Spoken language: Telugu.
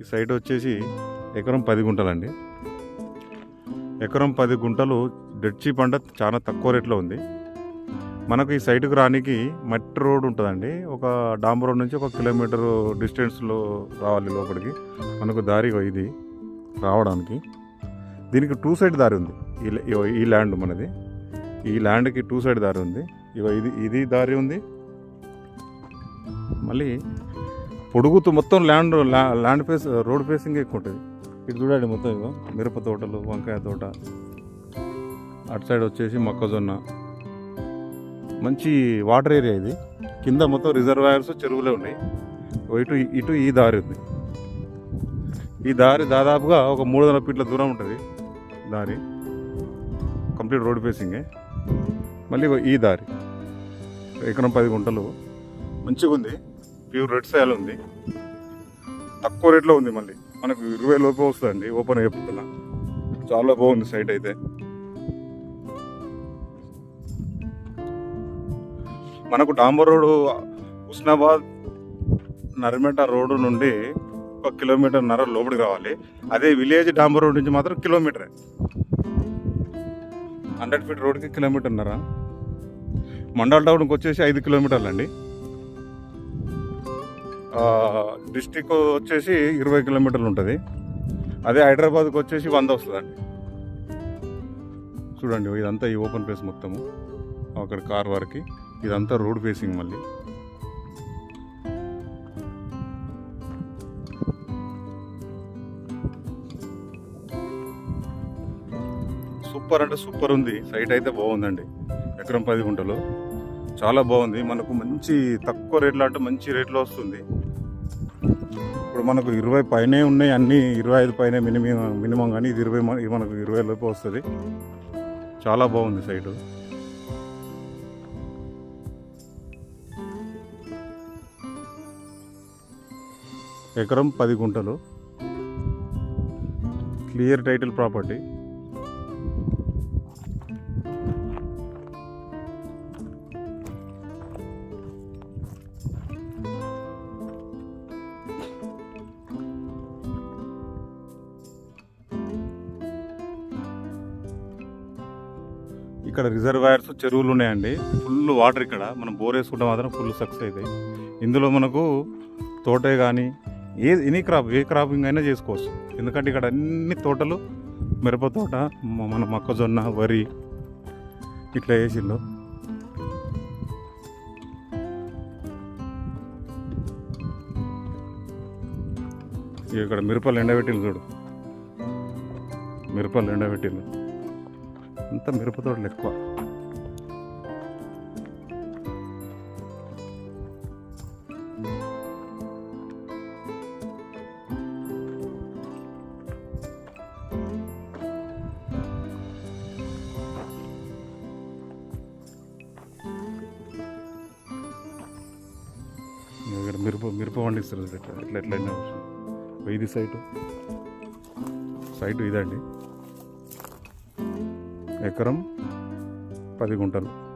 ఈ సైట్ వచ్చేసి ఎకరం పది గుంటలండి. ఎకరం పది గుంటలు డెడ్చి పంట చాలా తక్కువ రేట్లో ఉంది. మనకు ఈ సైటుకు రానికి మట్టి రోడ్ ఉంటుందండి. ఒక డాంబర్ రోడ్ నుంచి ఒక కిలోమీటర్ డిస్టెన్స్లో రావాలి లోపలికి. మనకు దారి ఇది రావడానికి. దీనికి టూ సైడ్ దారి ఉంది. ఈ ఈ ల్యాండ్ మనది. ఈ ల్యాండ్కి టూ సైడ్ దారి ఉంది. ఇగో ఇది ఇది దారి ఉంది. మళ్ళీ పొడుగుతూ మొత్తం ల్యాండ్ ల్యా- ల్యాండ్ ఫేస్ రోడ్ ఫేసింగ్ ఎక్కువ ఉంటుంది. ఇటు చూడండి మొత్తం ఇగో మిరప తోటలు వంకాయ తోట. అటు సైడ్ వచ్చేసి మొక్కజొన్న. మంచి వాటర్ ఏరియా ఇది. కింద మొత్తం రిజర్వాయర్స్ చెరువులే ఉన్నాయి. ఇటు ఇటు ఈ దారి ఉంది. ఈ దారి దాదాపుగా ఒక మూడు వందల ఫీట్ల దూరం ఉంటుంది దారి. కంప్లీట్ రోడ్ ఫేసింగే మళ్ళీ ఈ దారి. ఎకరం పది గుంటలు. మంచిగా ఉంది ప్యూర్ రెడ్ సాయిల్ ఉంది. తక్కువ రేట్లో ఉంది మళ్ళీ. మనకు ఇరవై లోపు వస్తుందండి. ఓపెన్ అయిపోతున్నా. చాలా బాగుంది సైట్ అయితే. మనకు డాంబర్ రోడ్ హుస్నాబాద్ నర్మేట రోడ్డు నుండి ఒక కిలోమీటర్ నర లోపలికి రావాలి. అదే విలేజ్ డాంబర్ రోడ్ నుంచి మాత్రం కిలోమీటరే. హండ్రెడ్ ఫీట్ రోడ్కి కిలోమీటర్న్నర మండల్ టౌన్కి వచ్చేసి ఐదు కిలోమీటర్లు అండి. డిస్టిక్ వచ్చేసి ఇరవై కిలోమీటర్లు ఉంటుంది. అదే హైదరాబాద్కి వచ్చేసి వంద వస్తుందండి. చూడండి ఇదంతా ఈ ఓపెన్ ప్లేస్ మొత్తము. అక్కడ కార్ వరకు. ఇదంతా రోడ్ ఫేసింగ్ మళ్ళీ. సూపర్ అంటే సూపర్ ఉంది. సైట్ అయితే బాగుందండి. ఎకరం పది గుంటలు. చాలా బాగుంది. మనకు మంచి తక్కువ రేట్లో అంటే మంచి రేట్లో వస్తుంది. ఇప్పుడు మనకు ఇరవై పైనే ఉన్నాయి అన్ని ఇరవై ఐదు పైన మినిమం మినిమం కానీ ఇది ఇరవై మ- మనకు ఇరవై లోపు వస్తుంది. చాలా బాగుంది సైటు. ఎకరం పది గుంటలు. Clear title property. ఇక్కడ రిజర్వాయర్స్ చెరువులు ఉన్నాయండి. ఫుల్ వాటర్ ఇక్కడ. మనం బోర్ వేసుకుంటే మాత్రం ఫుల్ సక్సెస్ అవుతాయి. ఇందులో మనకు తోటే కానీ a any crop a cropping అయినా చేసుకోవచ్చు. ఎందుకంటే ఇక్కడ అన్ని తోటలు మిరప తోట మన మొక్కజొన్న వరి ఇట్లా వేసిళ్ళు. ఇక్కడ మిరపలు ఎండబెట్టిల్లు చూడు. మిరపలు ఎండబెట్టిల్లు అంతా మిరపతోటలు ఎక్కువ. ఇక్కడ మిరప మిరప పండిస్తారు ఇట్లా ఎట్లా ఎట్లయినా ఇది సైటు. సైటు ఇదండి. ఎకరం పది గుంటలు.